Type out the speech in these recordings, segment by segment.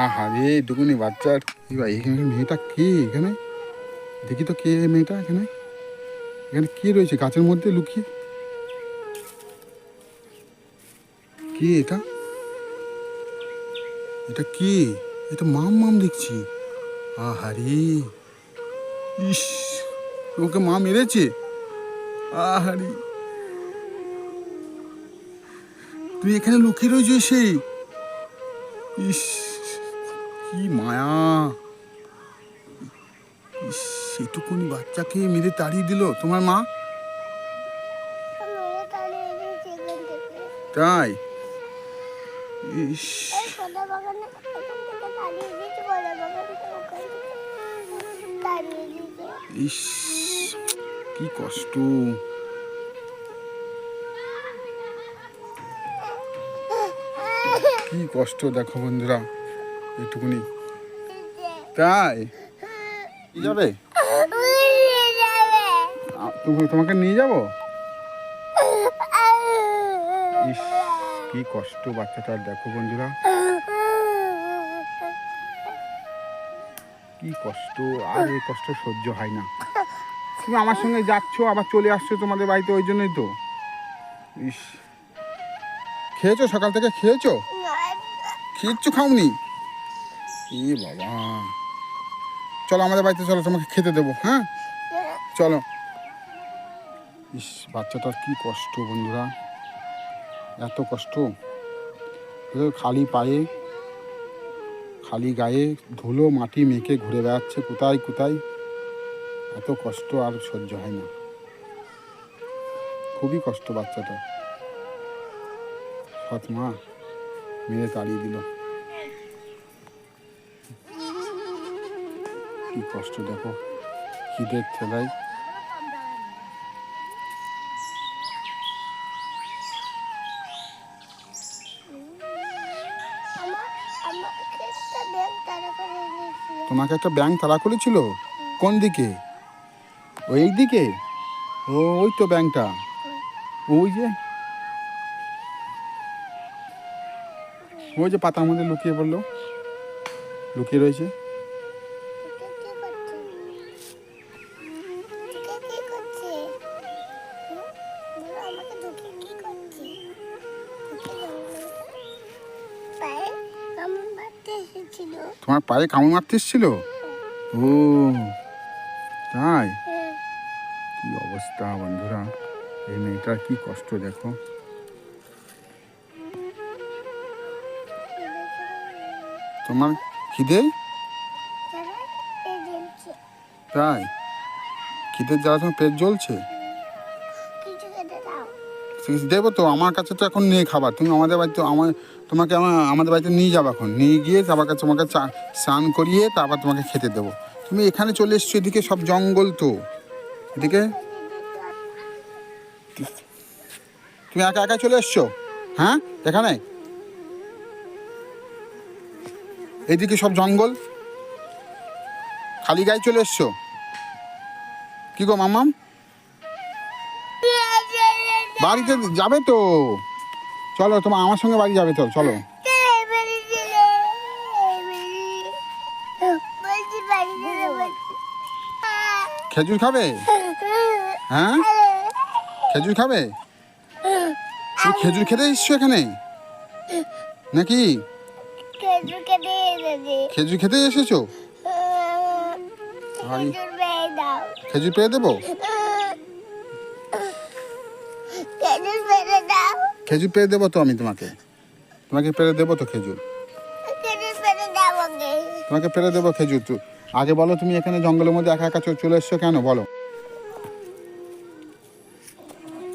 আহা রে এটুকুনি বাচ্চার এই ভাই, এখানে মেয়েটা কে এখানে? দেখি তো কে মেয়েটা এখানে। এখানে কে রয়েছে? গাছের মধ্যে লুকিয়ে। কে এটা? এটা কে? এটা মাম মাম দেখছি। আহারে ইস ওকে মা মেরেছে? আহারে তুই এখানে লুকিয়ে রয়েছে সেই? ইস। কি মায়া। সেটুকুনি বাচ্চাকে মেরে তাড়িয়ে দিল তোমার মা? তাই? ইস। ইস, কি কষ্ট। কি কষ্ট, দেখো বন্ধুরা। একটুকুনি তাই? যাবে? তোমাকে নিয়ে যাব? ইস কি কষ্ট বাচ্চাটার। দেখো বন্ধুরা। কি কষ্ট আর এই কষ্ট সহ্য হয় না। তুমি আমার সঙ্গে যাচ্ছ আবার চলে আসছো তোমাদের বাড়িতে ওই জন্যই তো। ইস। খেয়েছো? সকাল থেকে খেয়েছো? কিচ্ছু খাওনি? বাবা। চলো আমাদের বাড়িতে চলো, তোমাকে খেতে দেবো হ্যাঁ? চলো। ইস, বাচ্চাটার কি কষ্ট বন্ধুরা। এত কষ্ট। খালি পায়ে, খালি গায়ে, ধুলো মাটি মেখে ঘুরে বেড়াচ্ছে। কোথায় কোথায়? এত কষ্ট আর সহ্য হয় না। খুবই কষ্ট বাচ্চাটা সৎ মা, মেরে তাড়িয়ে দিল। কি কষ্ট, দেখো। খিদের ঠেলায় তোমাকে একটা ব্যাংক তাড়া করেছিল কোন দিকে? ওই দিকে ও, ওই তো ব্যাংকটা। ওই যে। ওই যে পাতার মধ্যে লুকিয়ে পড়ল। লুকিয়ে রয়েছে। তোমার পায়ে কামড় মারতে এসেছিল ও তাই? কি অবস্থা বন্ধুরা? এই মেয়েটার কি কষ্ট দেখো। তোমার খিদে? তাই? খিদের জ্বালা তোমার পেট জ্বলছে? দেবো তো আমার কাছে তো এখন নেই খাবার। তুমি আমাদের বাড়িতে আমার তোমাকে আমার, আমাদের বাড়িতে নিয়ে যাব এখন। নিয়ে গিয়ে তারপর তোমাকে চা, স্নান করিয়ে তারপর তোমাকে খেতে দেবো। তুমি এখানে চলে এসছো, এদিকে সব জঙ্গল তো। এদিকে? তুমি একা একা চলে এসছো? হ্যাঁ? এখানে? এদিকে সব জঙ্গল? খালি গায়ে চলে এসছো? কি গো মামাম বাড়িতে যাবে তো? চলো তোমার আমার সঙ্গে বাড়ি যাবে তো চলো। খেজুর খাবে? হ্যাঁ? খেজুর খাবে? তুমি খেজুর খেতে এসছো এখানে? নাকি? খেজুর খেতে এসেছি? খেজুর পেয়ে দেবো? খেজুর পেয়ে দেবো তো আমি তোমাকে? তোমাকে পেরে দেবো তো খেজুর? পেরে তোমাকে পেরে দেবো খেজুর তো। আগে বলো তুমি এখানে জঙ্গলের মধ্যে একা একা চলে এসছো কেন? বলো।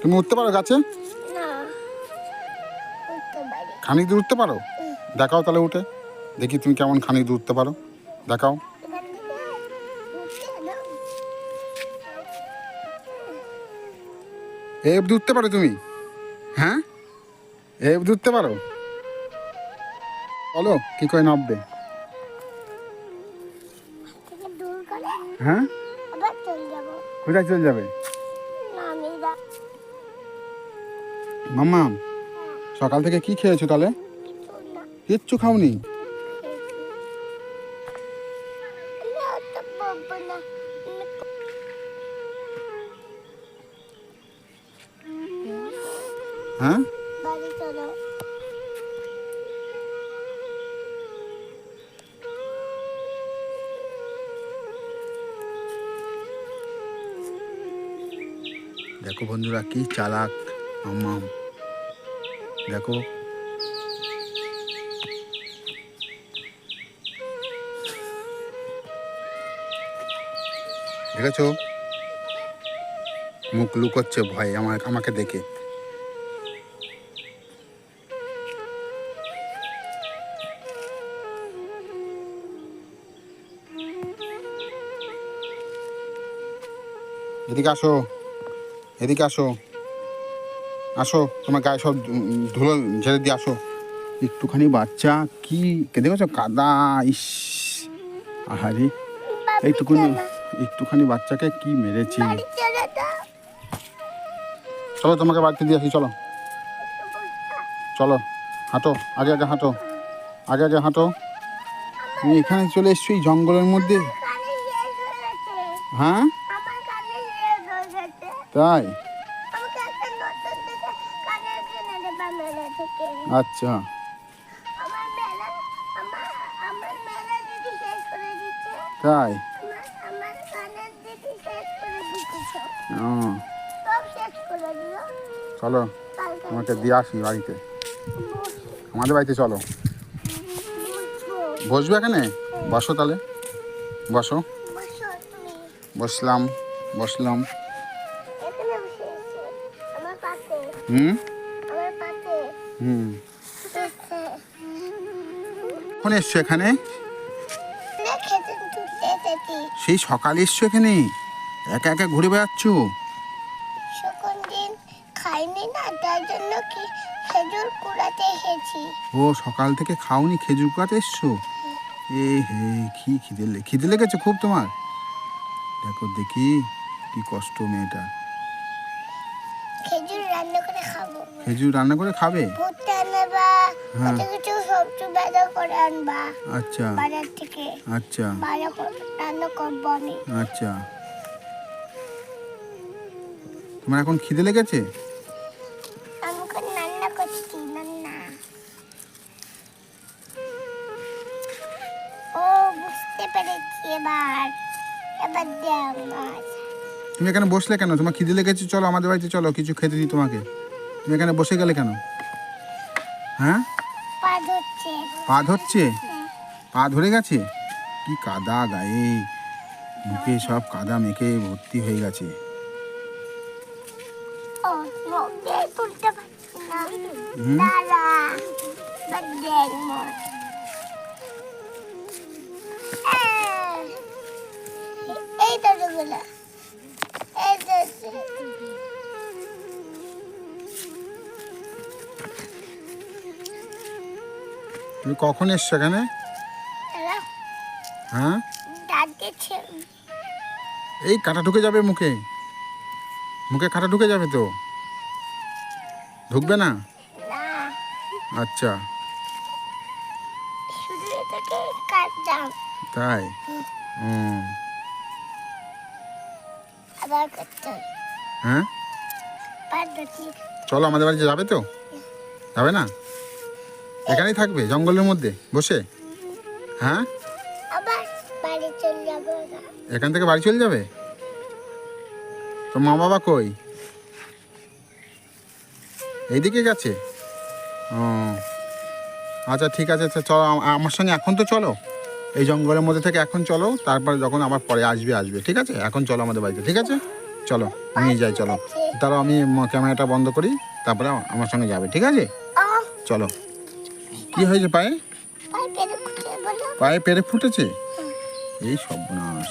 তুমি উঠতে পারো গাছে? পারি। খানিক দূর উঠতে পারো? দেখাও তাহলে উঠে। দেখি তুমি কেমন খানিক দূর উঠতে পারো। দেখাও। এ উঠতে পারো তুমি? হ্যাঁ? এ, ধরতে পারো। বলো, কি কয় নামবে? হ্যাঁ? কোথায় চলে যাবে? মাম্মা সকাল থেকে কি খেয়েছো তাহলে? কিচ্ছু খাওনি? হ্যাঁ? দেখো বন্ধুরা কি চালাক আমাম। দেখো। দেখেছ? মুখ লুকোচ্ছে ভয় আমার আমাকে দেখে। এদিকে আসো। এদিকে আসো। আসো তোমার গায়ে সব ধুলো ঝেড়ে দিয়ে আসো। একটুখানি বাচ্চা কি কে দেখেছ? কাদা ইস। আহারে এইটুকুনি একটুখানি বাচ্চাকে কি মেরেছি? চলে তোমাকে বাড়িতে দিয়ে আসি চলো। চলো হাঁটো আগে আগে হাঁটো আগে আগে হাঁটো। তুমি এখানে চলে এসছো এই জঙ্গলের মধ্যে? হয়ে গেছে হ্যাঁ আমার কানে শেষ হয়ে গেছে তাই? আচ্ছা। তাই? চলো, তোমাকে দিয়ে আসি বাড়িতে। আমাদের বাড়িতে চলো। বসবে এখানে? বসো তাহলে। বসো। বসলাম বসলাম। হুম? হুম। কখন এসছো এখানে? সেই সকালে এসছো এখানে? একা একা ঘুরে বেড়াচ্ছ? খাইনি না তার জন্য কি খেজুর কুড়াতে এসেছি। ও সকাল থেকে খাওনি খেজুর কাতে এসছো? এ হে কি খিদে খিদে লেগেছে খুব তোমার? দেখো দেখি কি কষ্ট মেয়েটা খেজুর রান্না করে খাব। খেজুর রান্না করে খাবে? ভুট্টা আনবা হ্যাঁ। কত কিছু সবজি বাজার করে আনবা। আচ্ছা। বাজার থেকে আচ্ছা। বাজার রান্না করব আমি। আচ্ছা। তোমার এখন খিদে লেগেছে? তুমি এখানে বসলে কেন? তোমার খিদে লেগেছে চলো আমাদের বাড়িতে চলো কিছু খেতে দিই তোমাকে। তুমি এখানে বসে গেলে কেন? হ্যাঁ? পা ধরছে। পা ধরে গেছে? কি কাদা গায়ে। মুখে সব কাদা মেখে ভর্তি হয়ে গেছে। ও তুমি কখন এসছো এখানে? হ্যাঁ? এই কাটা ঢুকে যাবে মুখে। মুখে কাটা ঢুকে যাবে তো? ঢুকবে না? আচ্ছা। তাই। হ্যাঁ? চলো আমাদের বাড়িতে যাবে তো? যাবে না? এখানেই থাকবে জঙ্গলের মধ্যে? বসে? হ্যাঁ? এখান থেকে বাড়ি চলে যাবে? তো মা বাবা কই? এইদিকে গেছে? ও। আচ্ছা ঠিক আছে আচ্ছা চলো আমার সঙ্গে এখন তো চলো। এই জঙ্গলের মধ্যে থেকে এখন চলো তারপরে যখন আবার পরে আসবে আসবে ঠিক আছে? এখন চলো আমাদের বাড়িতে ঠিক আছে? চলো নিয়ে যাই চলো। তারপর আমি ক্যামেরাটা বন্ধ করি তারপরে আমার সঙ্গে যাবে ঠিক আছে? চলো। কি হয়েছে পায়ে? পায়ে পেরে ফুটেছে এই সব সর্বনাশ।